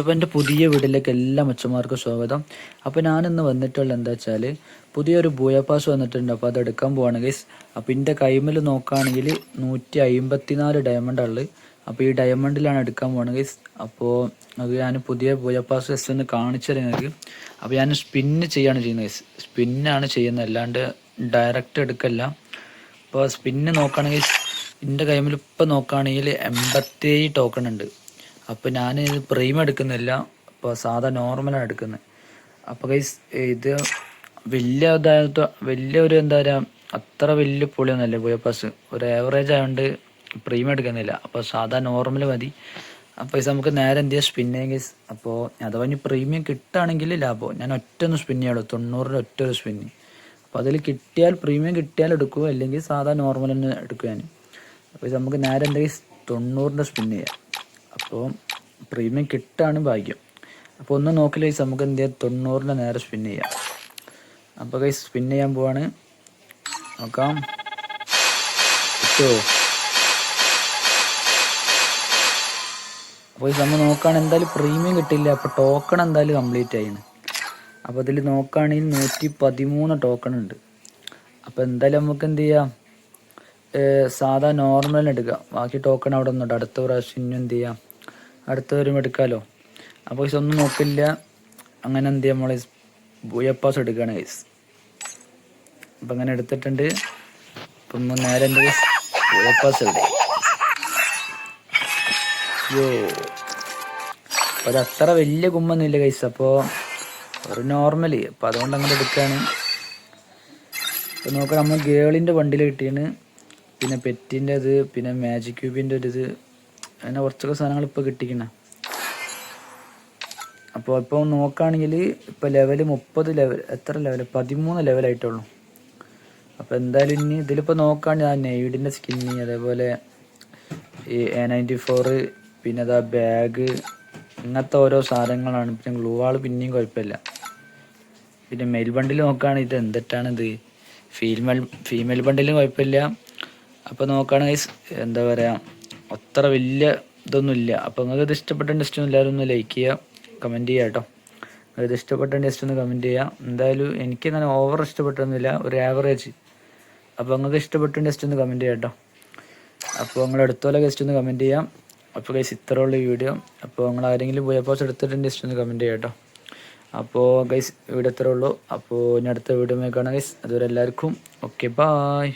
അപ്പോൾ എന്റെ പുതിയ വീട്ടിലേക്ക് എല്ലാ മച്ചന്മാർക്കും സ്വാഗതം. അപ്പോൾ ഞാനിന്ന് വന്നിട്ടുള്ള എന്താ വെച്ചാൽ പുതിയൊരു ബൂയ വന്നിട്ടുണ്ട്. അപ്പോൾ അത് എടുക്കാൻ പോവാണ് ഗൈസ് അപ്പോൾ എന്റെ കൈമിൽ നോക്കുകയാണെങ്കിൽ നൂറ്റി അമ്പത്തിനാല് ഡയമണ്ട് ഉള്ളത് അപ്പോൾ ഈ ഡയമണ്ടിലാണ് എടുക്കാൻ പോകുന്നത് ഗൈസ് അപ്പോൾ അത് ഞാൻ പുതിയ ബൂയ പാസ് ജസ്റ്റ് ഒന്ന് കാണിച്ചു തരുന്നത് അപ്പോൾ ഞാൻ സ്പിന്ന് ചെയ്യാണ് ചെയ്യുന്നത് ഗൈസ് സ്പിന്നാണ് ചെയ്യുന്നത്. അല്ലാണ്ട് ഡയറക്റ്റ് എടുക്കല്ല. അപ്പോൾ സ്പിന്ന് നോക്കുകയാണെങ്കിൽ എന്റെ കൈമിൽ ഇപ്പോൾ നോക്കുകയാണെങ്കിൽ എൺപത്തേഴ് ടോക്കൺ ഉണ്ട്. അപ്പോൾ ഞാൻ പ്രീമിയം എടുക്കുന്നില്ല. അപ്പോൾ സാധാ നോർമലാണ് എടുക്കുന്നത് അപ്പോൾ ഗൈസ് ഇത് വലിയ ഇതായത് വലിയ ഒരു എന്താ പറയുക അത്ര വലിയ പൊളിയൊന്നുമല്ല പസ് ഒരു ആവറേജ് ആയതുകൊണ്ട് പ്രീമിയം എടുക്കുന്നില്ല. അപ്പോൾ സാധാ നോർമൽ മതി. അപ്പോൾ ഇത് നമുക്ക് നേരെ എന്ത് ചെയ്യാം? സ്പിൻ ഗൈസ് അപ്പോൾ അഥവാ ഇനി പ്രീമിയം കിട്ടുകയാണെങ്കിൽ ലാഭം. ഞാൻ ഒറ്റ ഒന്ന് സ്പിൻ ചെയ്യുള്ളൂ തൊണ്ണൂറിന് ഒറ്റ ഒരു സ്പിന്ന് അപ്പോൾ അതിൽ കിട്ടിയാൽ പ്രീമിയം കിട്ടിയാൽ എടുക്കുക അല്ലെങ്കിൽ സാധാ നോർമൽ തന്നെ എടുക്കുക ഞാൻ അപ്പോൾ ഇത് നമുക്ക് നേരെ എന്ത് ഗൈസ് തൊണ്ണൂറിന്റെ സ്പിൻ ചെയ്യാം. അപ്പോൾ പ്രീമിയം കിട്ടാണ് ഭാഗ്യം. അപ്പോൾ ഒന്ന് നോക്കില്ല നമുക്ക് എന്ത് ചെയ്യാം? തൊണ്ണൂറിന്റെ നേരെ സ്പിൻ ചെയ്യാം. അപ്പോൾ ഗൈസ് സ്പിൻ ചെയ്യാൻ പോവാണ്. നോക്കാം. കിട്ടുമോ അപ്പോൾ ഈ നമ്മൾ നോക്കുകയാണെങ്കിൽ എന്തായാലും പ്രീമിയം കിട്ടില്ല അപ്പോൾ ടോക്കൺ എന്തായാലും കംപ്ലീറ്റ് ആയിന്. അപ്പോൾ ഇതിൽ നോക്കുകയാണെങ്കിൽ നൂറ്റി പതിമൂന്ന് ടോക്കൺ ഉണ്ട്. അപ്പോൾ എന്തായാലും നമുക്ക് എന്ത് ചെയ്യാം? സാധാ നോർമൽ എടുക്കുക. ബാക്കി ടോക്കൺ അവിടെ ഒന്നുണ്ട് അടുത്ത പ്രാവശ്യം ഇനി എന്ത് ചെയ്യാം? അടുത്ത വരും എടുക്കാമല്ലോ അപ്പോൾ ഇതൊന്നും നോക്കില്ല. അങ്ങനെ എന്ത് ചെയ്യാം? നമ്മൾ ബുയപ്പാസ് എടുക്കുകയാണ് ഗൈസ് അപ്പം അങ്ങനെ എടുത്തിട്ടുണ്ട്. ഇപ്പം നേരെ എന്റെ ബുയപ്പാസ് എവിടെ? യോ അത് അത്ര വലിയ കുമ്പൊന്നുമില്ല ഗൈസ് അപ്പോൾ ഒരു നോർമലി അപ്പോൾ അതുകൊണ്ട് അങ്ങനെ എടുക്കുകയാണ്. നോക്കാം നമ്മൾ ഗേളിന്റെ വണ്ടിയിൽ കിട്ടിയാണ് പിന്നെ പെറ്റിന്റെ അത് പിന്നെ മാജിക് ക്യൂബിന്റെ ഒരു ഇത്. അങ്ങനെ കുറച്ചൊക്കെ സാധനങ്ങൾ ഇപ്പോൾ കിട്ടിക്കണ. അപ്പോൾ ഇപ്പോൾ നോക്കുകയാണെങ്കിൽ ഇപ്പോൾ ലെവൽ മുപ്പത് ലെവൽ എത്ര ലെവൽ പതിമൂന്ന് ലെവലായിട്ടുള്ളൂ അപ്പോൾ എന്തായാലും ഇനി ഇതിലിപ്പോൾ നോക്കുകയാണെങ്കിൽ ആ നെയ്ഡിന്റെ സ്കിന്നി അതേപോലെ ഈ എ നയന്റി ഫോറ് പിന്നെ അതാ ബാഗ് ഇങ്ങനത്തെ ഓരോ സാധനങ്ങളാണ്. പിന്നെ ഗ്ലൂ വാൾ പിന്നെയും കുഴപ്പമില്ല. പിന്നെ മെയിൽ ബണ്ടിൽ നോക്കുകയാണെങ്കിൽ ഇത് എന്തിട്ടാണിത്? ഫീമെയിൽ ഫീമെയിൽ ബണ്ടിലും കുഴപ്പമില്ല. അപ്പോൾ നോക്കുകയാണെങ്കിൽ എന്താ പറയുക അത്ര വലിയ ഇതൊന്നും ഇല്ല അപ്പോൾ നിങ്ങൾക്ക് ഇത് ഇഷ്ടപ്പെട്ട ടെസ്റ്റ് എല്ലാവരും ഒന്ന് ലൈക്ക് ചെയ്യുക കമന്റ് ചെയ്യുക കേട്ടോ. നിങ്ങൾക്ക് ഇത് ഇഷ്ടപ്പെട്ട ടെസ്റ്റ് ഒന്ന് കമന്റ് ചെയ്യുക. എന്തായാലും എനിക്ക് അങ്ങനെ ഓവർ ഇഷ്ടപ്പെട്ടൊന്നുമില്ല ഒരു ആവറേജ് അപ്പോൾ നിങ്ങൾക്ക് ഇഷ്ടപ്പെട്ട ടെസ്റ്റ് ഒന്ന് കമന്റ് ചെയ്യാം കേട്ടോ. അപ്പോൾ നിങ്ങൾ അടുത്തോലെ ഗസ്റ്റ് ഒന്ന് കമന്റ് ചെയ്യാം. അപ്പോൾ ഗൈസ് ഇത്രയുള്ള വീഡിയോ അപ്പോൾ നിങ്ങൾ ആരെങ്കിലും പോയ പോസ് എടുത്തിട്ടുണ്ട് ജസ്റ്റ് ഒന്ന് കമന്റ് ചെയ്യാം കേട്ടോ. അപ്പോൾ ഗൈസ് വീഡിയോ ഇത്രേ ഉള്ളൂ. അപ്പോൾ ഇനി അടുത്ത വീഡിയോ നോക്കുകയാണെങ്കിൽ അതുവരെ എല്ലാവർക്കും ഓക്കെ ബായ്